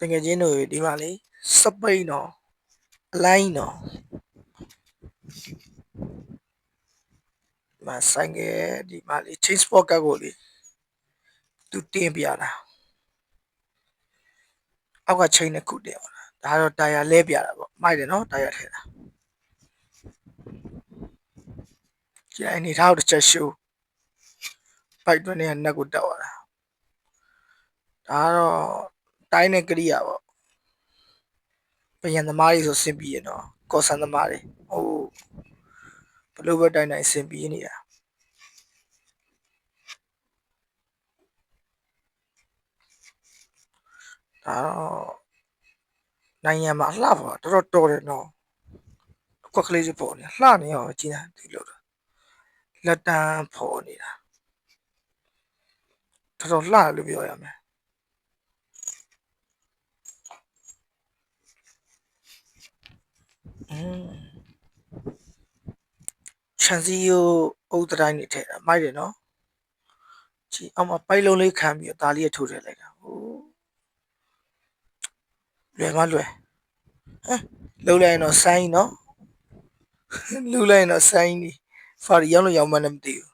တကယ်ချင်းတို့ဒီမှာလေစပိန်တော့အလိုင်းတော့ဒီမှာဆိုင်ကဒီမှာလေ chain spot ကတ်ကိုလေသူတင်းပြတာအောက်က chain တစ်ခုတင်ပါလားဒါကတော့တာယာလဲပြတာပေါ့မိုက်တယ်နော်တာယာထဲတာကြည့်အနေထားကိုတစ်ချက်ရှိုးပိုက်တွင်းနဲ့နက်ကိုတက်သွားတာဒါကတော့ တိုင်းနဲ့ကရိယာပေါ့ပယံသမားတွေဆိုစင်ပြီးရတော့ကော်ဆန်သမားတွေဟိုဘလို့ပဲတိုင်းတိုင်းစင်ပြီးနေတာဒါတော့နိုင်ငံမှာအလှပါတော်တော်တော်တယ်နော်အကွက်ကလေးစပေါ်နေလှနေရောကြည်တာဒီလိုတော့လက်တန်းဖော်နေတာတော်တော်လှတယ်လို့ပြောရမယ် ချန်စီယိုအုတ်တိုင်းနေထဲတာမိုက်တယ်နော်ကြည်အောင်မပိုက်လုံးလေးခံပြီးတော့ဒါလေးရထိုးထည့်လိုက်တာဟိုလွယ်မလွယ်ဟမ်လှုပ်လိုက်ရင်တော့ဆိုင်းနော်လှုပ်လိုက်ရင်တော့ဆိုင်းနေဖာရီရောက်လို့ရောက်မှလည်းမသိဘူး